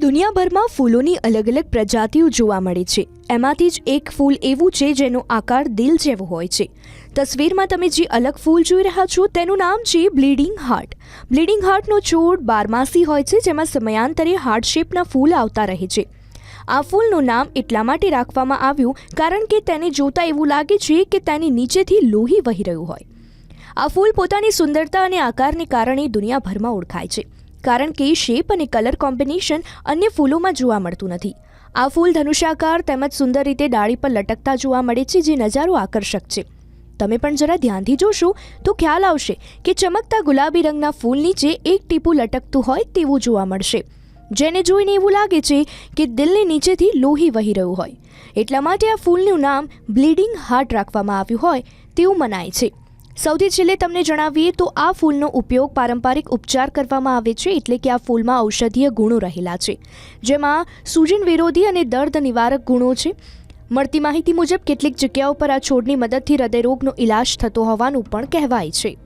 દુનિયાભરમાં ફૂલોની અલગ અલગ પ્રજાતિઓ જોવા મળે છે. એમાંથી જ એક ફૂલ એવું છે જેનો આકાર દિલ જેવો હોય છે. તસવીરમાં તમે જે અલગ ફૂલ જોઈ રહ્યા છો તેનું નામ છે બ્લીડિંગ હાર્ટ. બ્લીડિંગ હાર્ટનો છોડ બારમાસી હોય છે જેમાં સમયાંતરે હાર્ટ શેપના ફૂલ આવતા રહે છે. આ ફૂલનું નામ એટલા માટે રાખવામાં આવ્યું કારણ કે તેને જોતા એવું લાગે છે કે તેની નીચેથી લોહી વહી રહ્યું હોય. આ ફૂલ પોતાની સુંદરતા અને આકારને કારણે દુનિયાભરમાં ઓળખાય છે. કારણ કે શેપ અને કલર કોમ્બિનેશન અન્ય ફૂલોમાં જોવા મળતું નથી. આ ફૂલ ધનુષાકાર તેમજ સુંદર રીતે ડાળી પર લટકતા જોવા મળે છે, જે નજારો આકર્ષક છે. તમે પણ જરા ધ્યાનથી જોશો તો ખ્યાલ આવશે કે ચમકતા ગુલાબી રંગના ફૂલ નીચે એક ટીપું લટકતું હોય તેવું જોવા મળશે. જેને જોઈને એવું લાગે છે કે દિલની નીચેથી લોહી વહી રહ્યું હોય. એટલા માટે આ ફૂલનું નામ બ્લીડિંગ હાર્ટ રાખવામાં આવ્યું હોય તેવું મનાય છે. સૌથી છેલ્લે તમને જણાવીએ તો આ ફૂલનો ઉપયોગ પારંપરિક ઉપચાર કરવામાં આવે છે એટલે કે આ ફૂલમાં ઔષધીય ગુણો રહેલા છે. જેમાં સૂજન વિરોધી અને દર્દ નિવારક ગુણો છે. મળતી માહિતી મુજબ કેટલીક જગ્યાઓ પર આ છોડની મદદથી હૃદયરોગનો ઇલાજ થતો હોવાનું પણ કહેવાય છે.